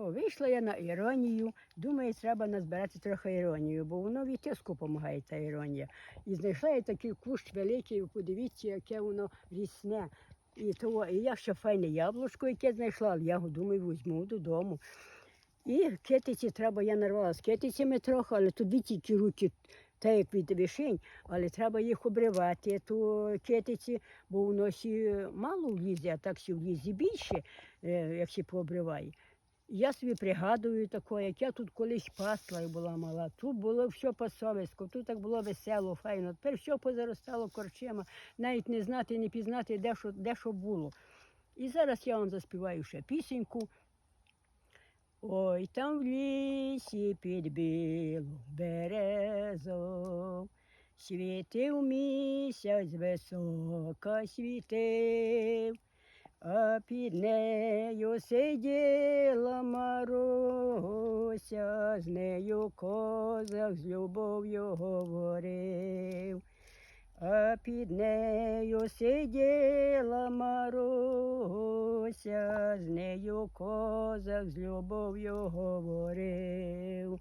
О, вийшла я на іронію. Думаю, треба назбирати трохи іронію, бо воно від тиску допомагає та іронія. І знайшла я такий кущ великий, подивіться, яке воно рісне. І, того, і я ще файне яблучко, яке знайшла, але я думаю, візьму додому. І китиці треба, я нарвала з китицями трохи, але тоді тільки руки, так як від вишень, але треба їх обривати, то китиці, бо воно сі мало влізе, а так сі влізе більше, е, як сі пообриває. Я собі пригадую таке, як я тут колись пасла і була мала. Тут було все по-совєтську, тут так було весело, файно. Тепер все позаростало корчима, навіть не знати, не пізнати, де що, де що було. І зараз я вам заспіваю ще пісеньку. Ой, там в лісі під білу березу світив місяць високо світив, а під нею сиділа Маруся, з нею козак з любов'ю говорив. А під нею сиділа Маруся, з нею козак з любов'ю говорив.